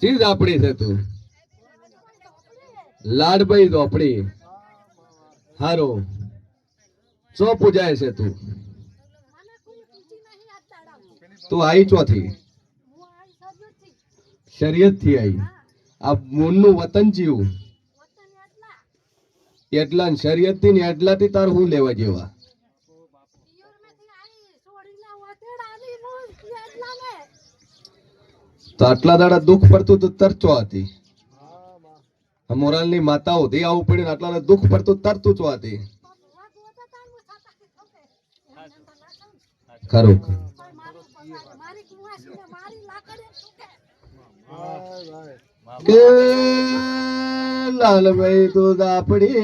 ચીજ આપણી છે તું. લાડભાઈ ધોપડી હારો. ચો પૂજાય છે તું. તું આઈ ચોથી. શરીયતથી આઈ. આ મૂળનું વતન જીવું. એટલા શરીયતથી ને એટલાથી તાર હું લેવા જેવા. તો આટલા દાડા દુઃખ પડતું તો તરચો હતી મોરાલની માતા હતી આવું પડ્યું આટલા દુઃખ પડતું તરતું ચો હતી ખરું કે? લાલભાઈ તો દાપડી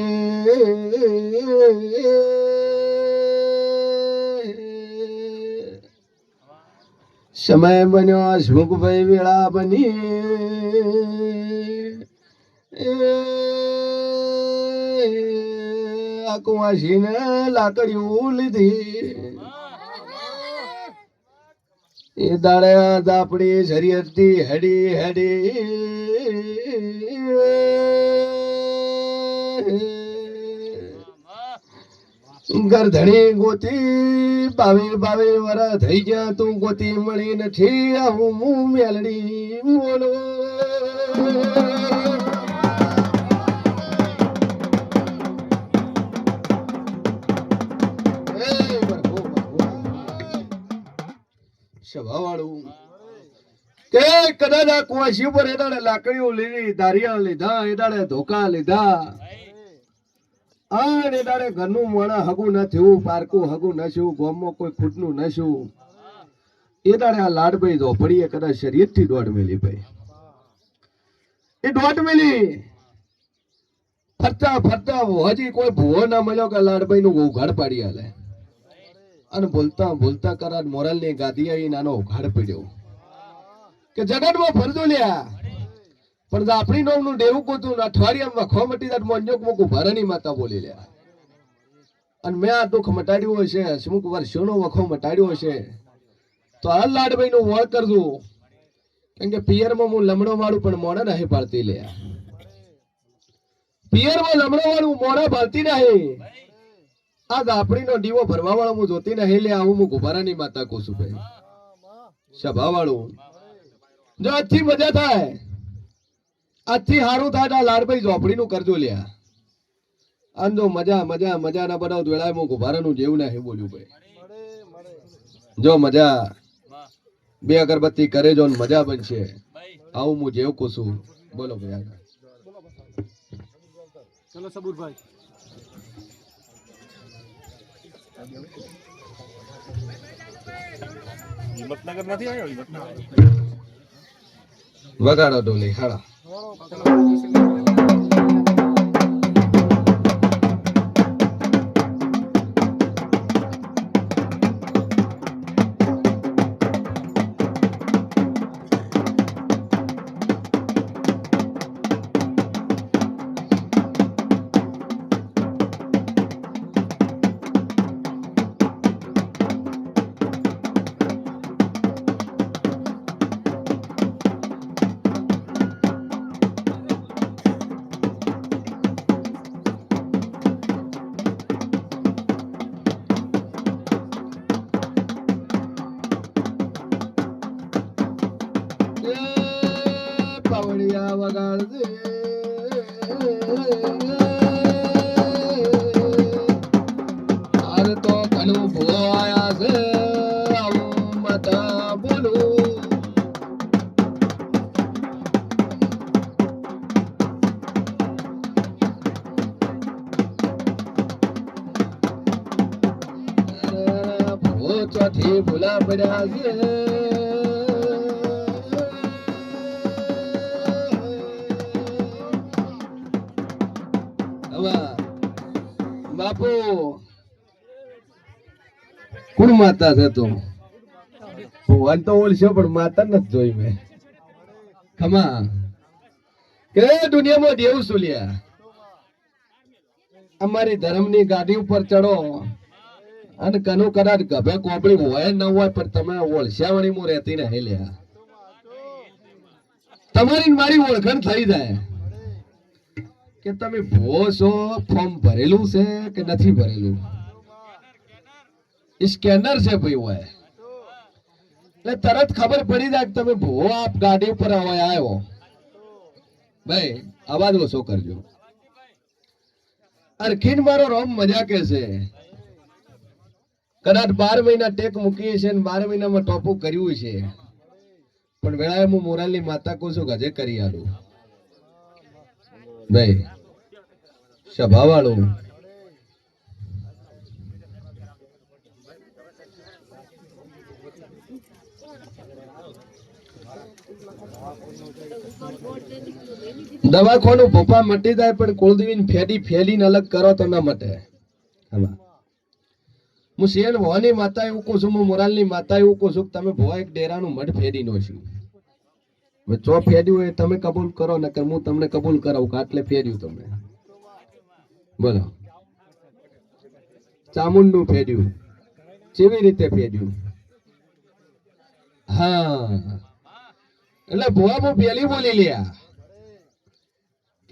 સમય બન્યો હસમુખભાઈ વેળા બની. આ કુંવાસીને લાકડીઓ લીધી. એ દાડે આપણી શરીયતી હેડી હેડી. ગરધણી ગોતી, બાવી બાવી વર થઈ ગયા તું ગોતી મળી નથી આવું હું મેલડી બોલો. સભાવાળું. કે કદાચ આ કુવાસી ઉપર એ દાડે લાકડીઓ લીધી, દારિયા લીધા એ દાડે ધોકા લીધા. અને દાડે ઘરનું મોણા હગું ન થયું, પારકું હગું ન થયું, ગોમમાં કોઈ ખૂટનું ન થયું. એ દાડે આ લાડભાઈ ધોપડીએ કદાચ શરીરથી દોઢ મેલી ભાઈ. એ દોઢ મેલી. ફરતા ફરતા હજી કોઈ ભૂવો ના મળ્યો કે લાડભાઈ નું ઉઘાડ પાડી આલે. અને બોલતા બોલતા કરા મોરલની ગાદી નાનો ઉઘાડ પડ્યો. કે જગતમાં ફરજો લ્યા. પણ આપણી નોમનું દેવું કોતું અઠવાડિયામાં વખો મટી જાત મોંજોક મૂકું. ભરણી માતા બોલી લે. અને મેં આ દુઃખ મટાડ્યું હશે, અમુક વર્ષોનો વખો મટાડ્યો હશે. તો આ લાડભાઈ નું વળ કરજો. કેમ કે પિયરમાં હું લમડો વાળું પણ મોડા નહીં પાડતી લે. પિયરમાં લમડો વાળું મોડા પાડતી નહીં. આ દાપડીનો દીવો ભરવા વાળો હું જોતી નહીં લે. આવું હું ગુભારાની માતા કહું છું ભાઈ. સભા વાળું જો આજથી મજા થાય. આજથી સારું થાય તો આ લાડભાઈ ઝોપડીનું કરજો લ્યા. આમ જો મજા મજા મજા ના બનાવ વેળાએ હું ગુબારાનું જેવું નહીં બોલ્યું ભાઈ. જો મજા બે અગરબત્તી કરે જો મજા બનશે. આવું હું જેવું છું. બોલો ભાઈ ચલો સબુરભાઈ. હિંમતનગર નથી આવ્યો? વગાડો ડોલી હાડા એ ચોથી ભૂલા પડ્યા છે. બાપુ કોણ માતા છે તું? ભગવાન તો ઓળશે પણ માતા નથી જોઈ મેં. ખમા. કે દુનિયામાં દેવ સુલ્યા અમારી ધર્મની ગાડી ઉપર ચડો. અને કનો કદાચ ગભે કોપડી હોય ન હોય, પણ તમે ઓળશ્યાવાળી મો રહેતી નહીં લ્યા તમારી મારી ઓળખાણ થઈ જાય. કે તમે ભો છો, ફોર્મ ભરેલું છે કે નથી ભરેલું? સ્કેનર છે ભાઈ હોય એટલે તરત ખબર પડી જાય કે તમે ભો આપ ગાડી ઉપર આવ્યો. ભાઈ, અવાજ ઓછો કરજો. અરખીન મારો રોમ મજા કે છે. કદાચ બાર મહિના ટેક મૂકીએ છે અને બાર મહિનામાં ટોપું કર્યું છે. પણ વેળાએ હું મોરાલની માતા કહું છું ગજે કરી આલું. ભાઈ સભાવાળું. દવાખાનું ભોપા મટી જાય પણ કુળદેવીને ફેડી ફેલીને અલગ કરો તો માટે. આમાં. હું શિયન ભવાની માતા એવું કહું છું મોરાલની માતા એવું કહું છું કે તમે ભવા એક ડેરાનું મઢ ફેરી નો છું. જો ફેર્યું એ તમે કબૂલ કરો ને કે હું તમને કબૂલ કરાવું કે આટલે ફેર્યું તમે બોલો. ચામુંડું ફેર્યું કેવી રીતે ફેર્યું હા. એટલે ભુવા હું પેલી બોલી લ્યા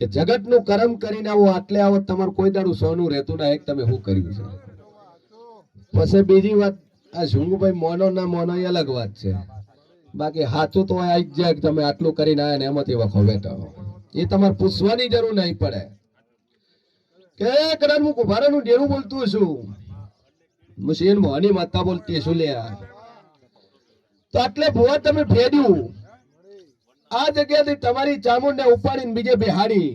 કે જગતનું કર્મ કરીને આવો, આટલે આવો, તમારું કોઈ દાડું સોનું રહેતું ના, એક તમે શું કર્યું છે? પછી બીજી વાત, આ ઝુંગુભાઈ મોનો ના મોનો એ અલગ વાત છે. બાકી સાચું તો આવી જાય તમે આટલું કરીને આયા ને એમાંથી વખો બેઠો એ તમારે પૂછવાની જરૂર નહીં પડે. કે કદાચ હું કુભારાનું ડેરું બોલતું છું. મુશીન મોહની માતા બોલતી છું લ્યા તો આટલે ભુવા તમે ફેર્યું. આ જગ્યાથી તમારી ચામુંડને ઉપાડીને બીજે બિહાડી.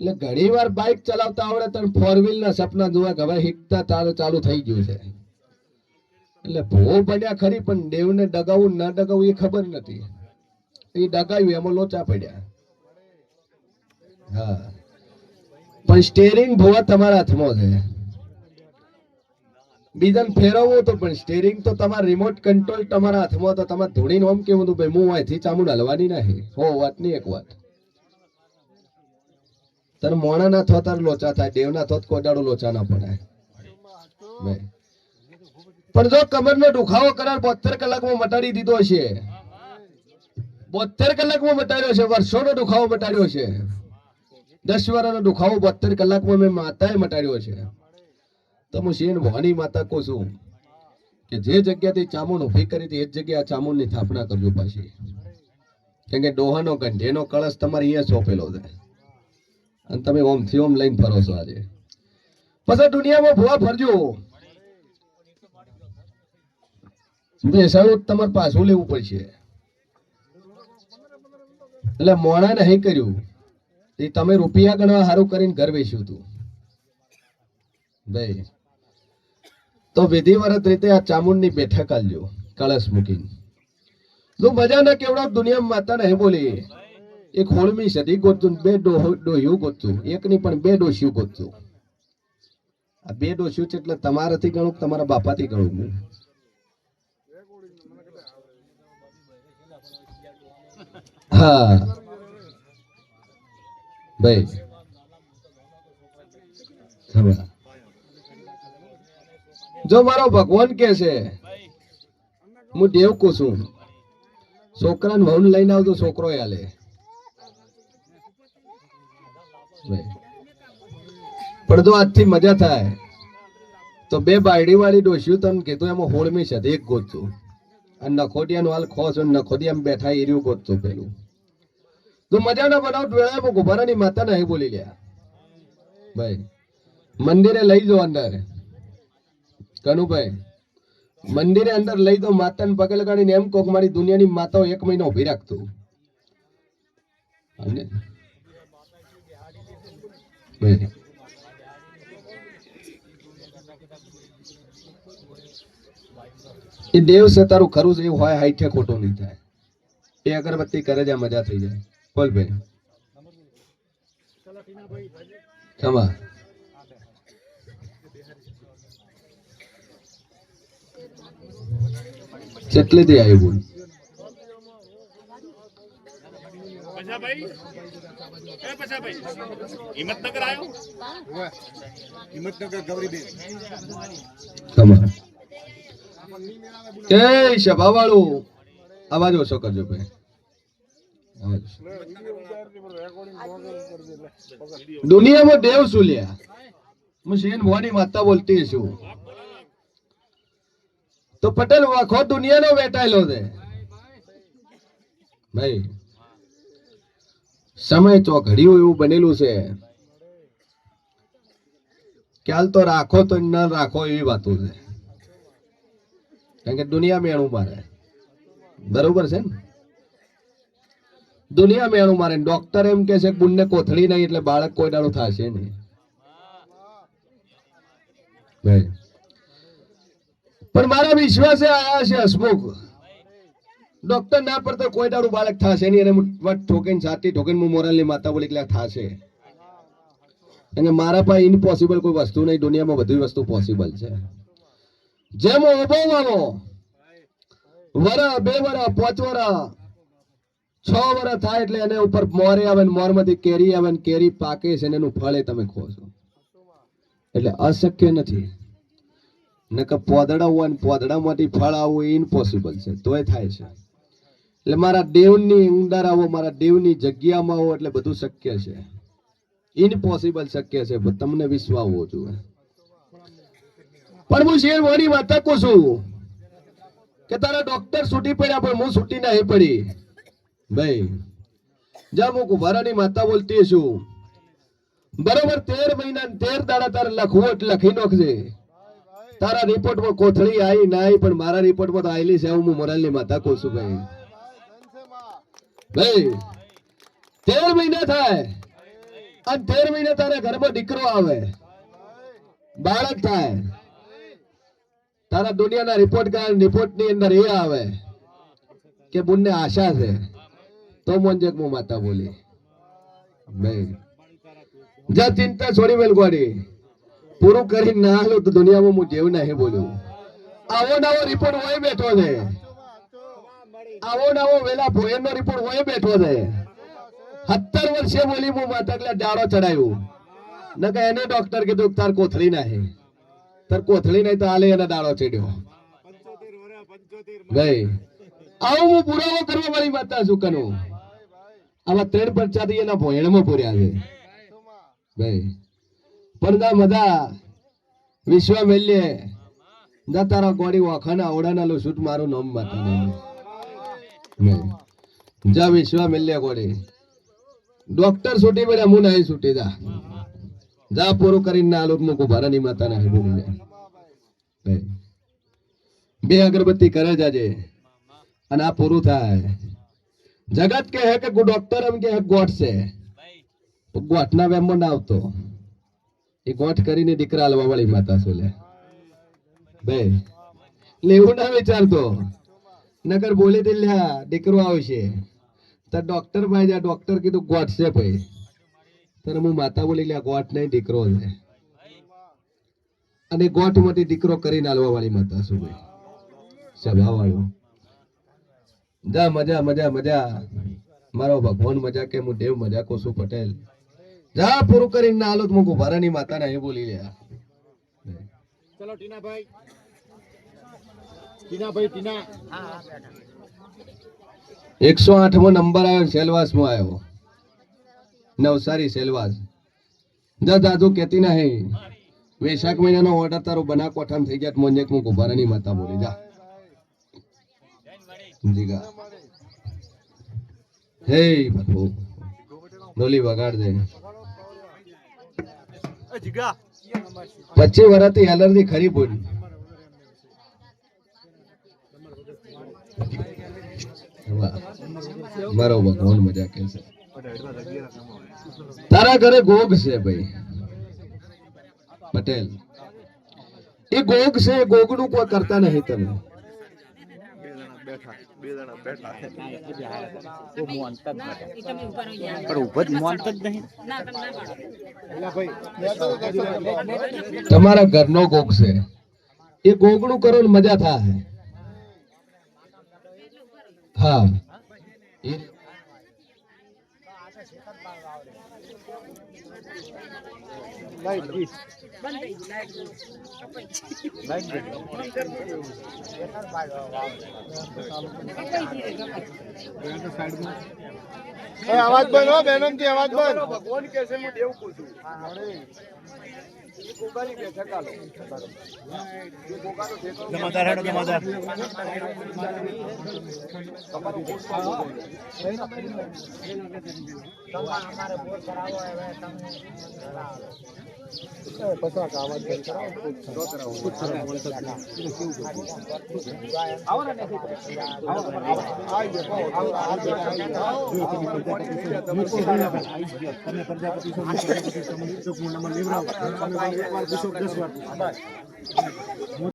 એટલે ઘણી વાર બાઇક ચલાવતા આવડે તો ફોર વ્હીલના સપના જોવા કે હવે હિકતા તારે ચાલુ થઈ ગયું છે. એટલે ભો પડ્યા ખરી પણ દેવને ડગાવું ના ડગાવું એ ખબર નથી. એ ડગાવ્યું એમાં લોચા પડ્યા. હા. પણ સ્ટેરિંગ ભોવા તમારા હાથમાં છે. બીજાને ફેરવવું તો પણ સ્ટેરિંગ તો તમારા રિમોટ કંટ્રોલ તમારા હાથમાં તો તમારે ધોળીને આમ કેવું હતું, ભાઈ, હું અહીંથી ચામુંડ હલવાની નહીં. હો, વાત નહીં, એક વાત. તાર મોણા ના થો લોચા થાય દેવ ના થોત કોદાડો લોચા ના પડાય. પણ જો કમરનો દુખાવો કરાર બોતેર કલાકમાં મટાડી દીધો છે. બોતેર કલાકમાં મટાડ્યો છે વર્ષોનો દુખાવો મટાડ્યો છે. દસ વર્ષનો દુખાવો બોતેર કલાકમાં મેં માતાએ મટાડ્યો છે. તો હું શેન ભવાની માતા કહું છું કે જે જગ્યાથી ચામુંડ ઊભી કરી હતી એ જ જગ્યાએ ચામુંડની સ્થાપના કરજો પાછી. કેમ કે ડોહાનો ગંઢેનો કળશ તમારે અહીંયા સોંપેલો છે. અને તમે ઓમથી ઓમ લઈને ફરો છો આજે. પછી દુનિયામાં ભૂવા ફરજો. બેસાડું તમારે પાછું લેવું પડશે. એટલે મોણા નહીં કર્યું. એ તમે રૂપિયા ગણવા સારું કરીને ઘર વેચ્યું હતું. ભાઈ, તો વિધિવત રીતે આ ચામુંડની બેઠક આલજો, કળશ મૂકીને. જો મજા ના કેવડા દુનિયામાં માતા નહીં બોલી. એક હોળમી સદી ગોતતું બે ડોહ- ડોહ્યું ગોતતું એક ની પણ બે ડોશીઓ ગોતતું આ બે ડોશીઓ છે એટલે તમારાથી ગણું તમારા બાપાથી ગણું હું. ભાઈ. જો મારો ભગવાન કે છે, હું દેવ છું. છોકરાને વહુ લઈને આવતો છોકરો આલે જો આજથી મજા થાય, તો બે બાયડી વાળી ડોસ્યું તમે કીધું, એમાં હોળમી છે એક ગોતતું. અને નખોડિયાનું હાલ ખોસ અને નખોડિયામાં બેઠા એર્યું ગોતું પેલું. તો મજા ના બનાવ વેળા ગોભારાની માતા નહીં બોલી ગયા ભાઈ, મંદિરે લઈ જાઓ અંદર. કનુભાઈ, મંદિરે અંદર લઈ દો માતાને પગે લગાડીને એમ કોક મારી દુનિયાની માતાઓ એક મહિનો ઊભી રાખતું સમજે? એ દેવ છે તારું ખરું છે, એવું હોય, હાઈઠે ખોટું નહીં થાય. એ અગરબત્તી કરે જ્યાં મજા થઈ જાય. બોલ ભાઈ. ખમા. કેટલી દે આવ્યું બોલ? પૈસા ભાઈ હિંમતનગર આવ્યો? હિંમતનગર ગૌરીબેન. એ સભા વાળું અવાજ ઓછો કરજો ભાઈ. અવાજ ઓછો. દુનિયામાં દેવ શું લ્યા. હું શેન ભવાની માતા બોલતી છું. તો પટેલ આખો દુનિયાનો વેટાયેલો છે. ભાઈ સમય ચોઘડિયું એવું બનેલું છે. ખ્યાલ તો રાખો તો ન રાખો એવી વાતો છે. કારણ કે દુનિયા મેણું મારે. બરોબર છે ને? દુનિયા મેણું મારે. ડોક્ટર એમ કે છે બુનને કોથળી નહીં એટલે બાળક કોઈ દાડો થશે નહીં. પણ મારા વિશ્વાસે આયા છે હસમુખ. ડોક્ટર ના પર તો કોઈ દાડું બાળક થશે નહીં. એને વટ ઠોકીને છાતી ઠોકીને હું મોરલની માતા બોલી એટલે થશે. અને મારા પાસે ઇમ્પોસિબલ કોઈ વસ્તુ નહીં. દુનિયામાં બધી વસ્તુ પોસિબલ છે. જેમ ઊભો આવો વરા બે વરા પાંચ વરા છ વરા થાય એટલે એને ઉપર મોરે આવે ને મોરમાંથી કેરી આવે ને કેરી પાકે છે ને એનું ફળ તમે ખો છો. એટલે અશક્ય નથી. નકર પોદડા હોય ને પોદડામાંથી ફળ આવવું ઇમ્પોસિબલ છે. તોય થાય છે. એટલે મારા દેવની ઊંડા આવો મારા દેવની જગ્યામાં આવો એટલે બધું શક્ય છે. ઇમ્પોસિબલ શક્ય છે તમને વિશ્વાસ હોવો જોઈએ. પણ હું શેર મોડી માતા કહું છું કે તારા ડોક્ટર છૂટી પડ્યા પણ હું છૂટી ના પડી. ભાઈ જા હું કુંભારાની માતા બોલતી છું, બરોબર તેર મહિના તેર દાડા તારે લખવું એટલે લખી નાખજે. તારા રિપોર્ટમાં કોથળી આવી ના આવી પણ મારા રિપોર્ટમાં તો આવેલી છે, હું મોરાલની માતા કહું છું, ભાઈ. તેર મહિના થાય. અને તેર મહિના તારા ઘરમાં દીકરો આવે. બાળક થાય. તારા દુનિયાના રિપોર્ટ કાર્ડ રિપોર્ટની અંદર એ આવે કે બુનને આશા છે. તો મોંજેક મો માતા બોલી. ભાઈ જા ચિંતા છોડી વેલ ગોડી. પૂરું કરી ના હાલો તો દુનિયામાં હું જેવું નહીં બોલું. આવો નવો રિપોર્ટ હોય બેઠો છે. આવો નવો વેલા ભોયન નો રિપોર્ટ હોય બેઠો છે. સત્તર વર્ષે બોલી હું માતા એટલે ડાળો ચડાયું. ન કે એને ડોક્ટર કીધું તાર કોથળી નહીં તાર કોથળી નહીં તો આલે એને ડાળો ચડ્યો. ભાઈ આવું હું પુરાવો કરવા મારી માતા શું કરું આવા ત્રણ પરચાથી એના ભોયણમાં પૂર્યા છે. ભાઈ પડદા મધા વિશ્વ મેલ્યે દા તારા ગોડી વાખાના ઓડાના લો શૂટ મારું નામ માતા જા વિશ્વા મેલ્ય ગોડી ડોક્ટર છૂટી પડ્યા હું નહીં છૂટી જા. જા પૂરું કરીને ના લોક મૂકું ભારાની માતા નહીં બોલી જા બે અગરબત્તી કરે જાજે અને આ પૂરું થાય. જગત કે હે કે ડોક્ટર એમ કે ગોઠ છે. ગોઠના વેમમાં ના આવતો. એ ગોઠ કરીને દીકરા હાલવા વાળી માતા છે લે. બે લેવું ના વિચારતો. નગર બોલી તે લ્યા, દીકરો આવશે તાર ડોક્ટર ભાઈ જા ડોક્ટર કીધું, ગોઠ છે ભાઈ. ત્યારે હું માતા બોલી લ્યા, ગોઠ નહીં, દીકરો છે. અને ગોઠમાંથી દીકરો કરીને હાલવા વાળી માતા શું ભાઈ. સભા વાળું જા, મજા મજા મજા. મારો ભગવાન મજા કે હું દેવ મજા કોસુ પટેલ. જા, પૂરું કરીને ના હાલો તો મૂકું ભારાની માતા એ બોલી લ્યા. ચલો ટીનાભાઈ. ટીનાભાઈ ટીના એકસો આઠમો નંબર આવ્યો સેલવાસમાં આવ્યો. નવસારી સેલવાસ. જા દાદુ કેતી નહીં. વૈશાખ મહિનાનો ઓર્ડર તારો બના કોઠામ થઈ ગયા મોંજેક મૂકું ભારાની માતા બોલી જા. જીગા હે બાપુ ડોલી વગાડ દે. જીગા પચીસ વર્ષથી એલર્જી ખરી બોલી. મારો ભગવાન મજા કે છે તારા ઘરે ગોગ છે ભાઈ. પટેલ. એ ગોગ છે એ ગોગનું કોઈ કરતા નહીં તમે. પણ ઊભો જ મોનત જ નહીં. તમારા ઘરનો ગોગ છે. એ ગોગનું કરો ને મજા થાય. હા. અવાજ બંધ હો બેનમથી અવાજ બંધ. ભગવાન કેસે હું દેવું છું ઈ ગોગાની બેઠક આલો. ઈ ગોગાનો ઠેકો જમાદાર હેડો જમાદાર તમે પ્રજાપતિ છો પ્રજાપતિ છો મને લેવડાવો તમે એકવાર પૂછો દસ વાર પૂછો